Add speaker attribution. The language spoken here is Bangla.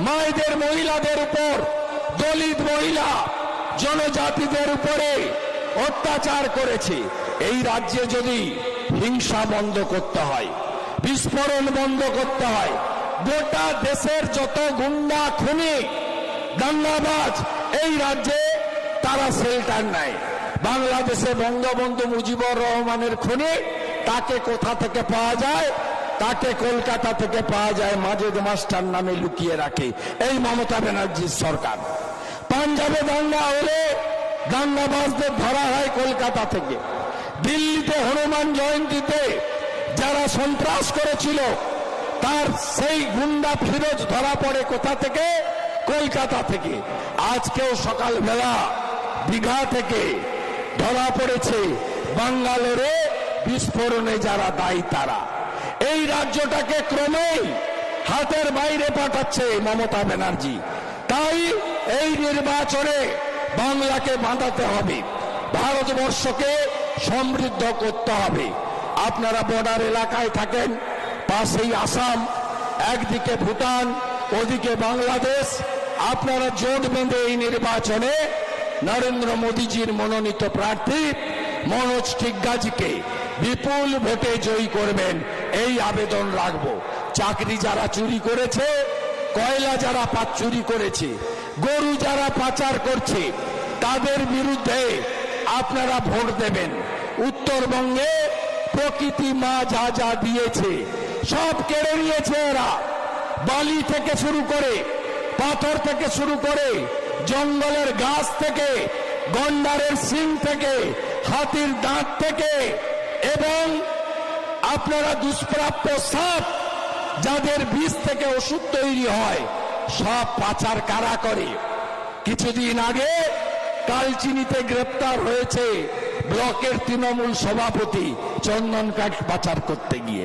Speaker 1: মায়েদের মহিলাদের উপর, দলিত মহিলা, জনজাতিদের উপরে অত্যাচার করেছে। এই রাজ্যে যদি হিংসা বন্ধ করতে হয়, বিস্ফোরণ বন্ধ করতে হয়, গোটা দেশের যত গুন্ডা, খুনি, দাঙ্গাবাজ এই রাজ্যে তারা শেল্টার নেয়। বাংলাদেশে বঙ্গবন্ধু মুজিবুর রহমানের খুনি, তাকে কোথা থেকে পাওয়া যায়? তাকে কলকাতা থেকে পাওয়া যায় মাজেদ মাস্টার নামে লুকিয়ে রাখে। এই মমতা ব্যানার্জির সরকার। পাঞ্জাবে দাঙ্গা হলে দাঙ্গাবাজদের ধরা হয় কলকাতা থেকে। দিল্লিতে হনুমান জয়ন্তীতে যারা সন্ত্রাস করেছিল, তার সেই গুন্ডা ফিরোজ ধরা পড়ে কোথা থেকে? কলকাতা থেকে। আজকেও সকালবেলা দীঘা থেকে ধরা পড়েছে। বাঙ্গালোরে বিস্ফোরণে যারা দায়ী তারা। এই রাজ্যটাকে ক্রমেই হাতের বাইরে পাঠাচ্ছে মমতা ব্যানার্জি। তাই এই নির্বাচনে বাংলাকে বাঁধাতে হবে। ভারতবর্ষকে সমৃদ্ধ করতে হবে। আপনারা বর্ডার এলাকায় থাকেন, পাশেই আসাম, একদিকে ভুটান, ওদিকে বাংলাদেশ। আপনারা জোট বেঁধে এই নির্বাচনে নরেন্দ্র মোদীজির মনোনীত প্রার্থী মনোজ টিগ্গাজিকে বিপুল ভোটে জয়ী করবেন। এই আবেদন রাখব। চাকরি যারা চুরি করেছে, কয়লা যারা পা- চুরি করেছে, গরু যারা পাচার করছে, তাদের বিরুদ্ধে আপনারা ভোট দেবেন। উত্তরবঙ্গে প্রকৃতি মা যা যা দিয়েছে, সব কেড়ে নিয়েছে এরা। বালি থেকে শুরু করে, পাথর থেকে শুরু করে, জঙ্গলের গাছ থেকে, গন্ডারের সিং থেকে, হাতির দাঁত থেকে, এবং আপনারা দুষ্প্রাপ্য সাপ যাদের বীজ থেকে ওষুধ তৈরি হয়, সব পাচার কারা করে? কিছুদিন আগে কালচিনিতে গ্রেপ্তার হয়েছে ব্লকের তৃণমূল সভাপতি চন্দন কাঠ পাচার করতে গিয়ে।